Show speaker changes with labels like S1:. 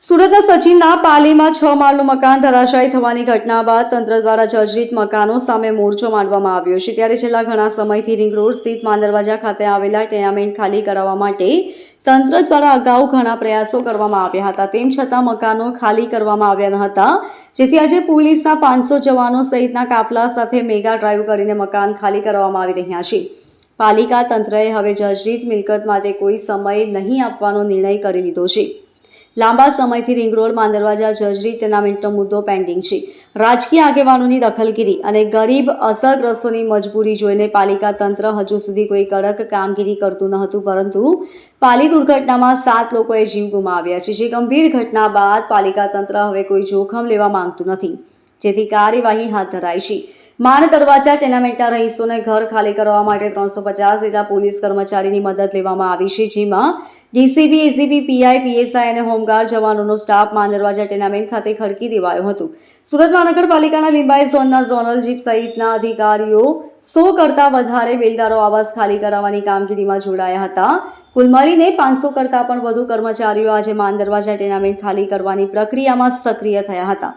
S1: સુરતના સચિનના પાલીમાં છ માળનું મકાન ધરાશાયી થવાની ઘટના બાદ તંત્ર દ્વારા જર્જરિત મકાનો સામે મોરચો માંડવામાં આવ્યો છે. ત્યારે છેલ્લા ઘણા સમયથી રિંગ રોડ સ્થિત માંદરવાજા ખાતે આવેલા ટેનામેન્ટ ખાલી કરાવવા માટે તંત્ર દ્વારા અગાઉ ઘણા પ્રયાસો કરવામાં આવ્યા હતા. તેમ છતાં મકાનો ખાલી કરવામાં આવ્યા ન હતા. જેથી આજે પોલીસના પાંચસો જવાનો સહિતના કાફલા સાથે મેગા ડ્રાઈવ કરીને મકાન ખાલી કરવામાં આવી રહ્યા છે. પાલિકા તંત્રએ હવે જર્જરિત મિલકત માટે કોઈ સમય નહીં આપવાનો નિર્ણય કરી લીધો છે. લાંબા સમયથી રિંગ રોડ માંદરવાજા જર્જરી ટેનામેન્ટનો મુદ્દો પેન્ડિંગ છે. રાજકીય આગેવાનોની દખલગીરી અને ગરીબ, અસરગ્રસ્તોની મજબૂરી જોઈને પાલિકા તંત્ર હજુ સુધી કોઈ કડક કામગીરી કરતું ન હતું પરંતુ પાલી દુર્ઘટનામાં સાત લોકોએ જીવ ગુમાવ્યા છે. જે ગંભીર ઘટના બાદ પાલિકા તંત્ર હવે કોઈ જોખમ લેવા માંગતું નથી. જેથી કાર્યવાહી હાથ ધરાઈ છે. માન દરવાજા ટેનામેન્ટના રહીશોને ઘર ખાલી કરવા માટે ત્રણસો પચાસ જેટલા પોલીસ કર્મચારીની મદદ લેવામાં આવી છે. જેમાં ડીસીબી એસીબી પીઆઈ, પીએસઆઈ અને હોમગાર્ડ જવાનોનો સ્ટાફ માન દરવાજા ટેનામેન્ટ ખાતે ખડકી દેવાયો હતો. સુરત મહાનગરપાલિકાના લીંબાઈ ઝોનના ઝોનલ જીપ સહિતના અધિકારીઓ સો કરતાં વધારે બેલદારો આવાસ ખાલી કરાવવાની કામગીરીમાં જોડાયા હતા. કુલ મળીને પાંચસો કરતાં પણ વધુ કર્મચારીઓ આજે માન દરવાજા ટેનામેન્ટ ખાલી કરવાની પ્રક્રિયામાં સક્રિય થયા હતા.